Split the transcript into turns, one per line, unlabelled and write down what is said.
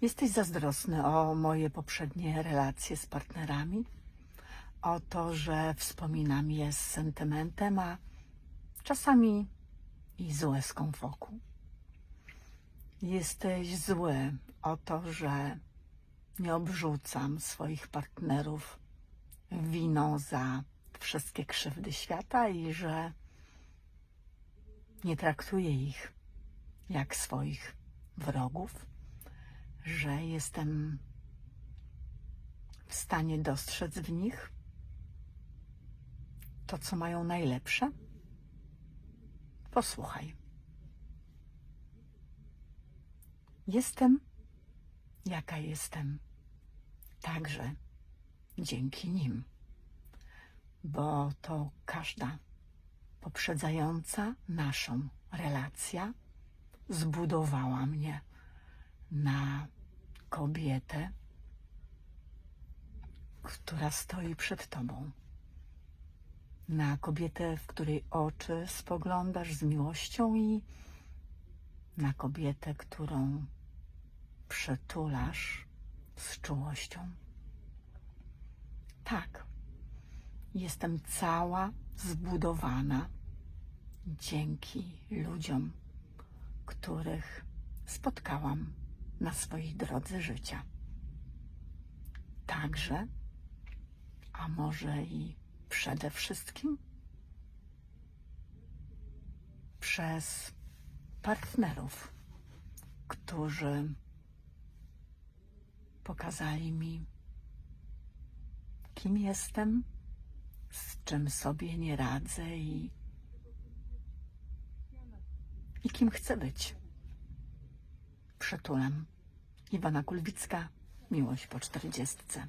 Jesteś zazdrosny o moje poprzednie relacje z partnerami? O to, że wspominam je z sentymentem, a czasami i z łezką wokół. Jesteś zły o to, że nie obrzucam swoich partnerów winą za wszystkie krzywdy świata i że nie traktuję ich jak swoich wrogów, że jestem w stanie dostrzec w nich to, co mają najlepsze? Posłuchaj. Jestem, jaka jestem, także dzięki nim, bo to każda poprzedzająca naszą relacja zbudowała mnie na kobietę, która stoi przed tobą. Na kobietę, w której oczy spoglądasz z miłością i na kobietę, którą przytulasz z czułością. Tak, jestem cała zbudowana dzięki ludziom, których spotkałam na swojej drodze życia. Także, a może i przede wszystkim przez partnerów, którzy pokazali mi, kim jestem, z czym sobie nie radzę i, i kim chcę być. Przytulam. Iwana Kulwicka, miłość po czterdziestce.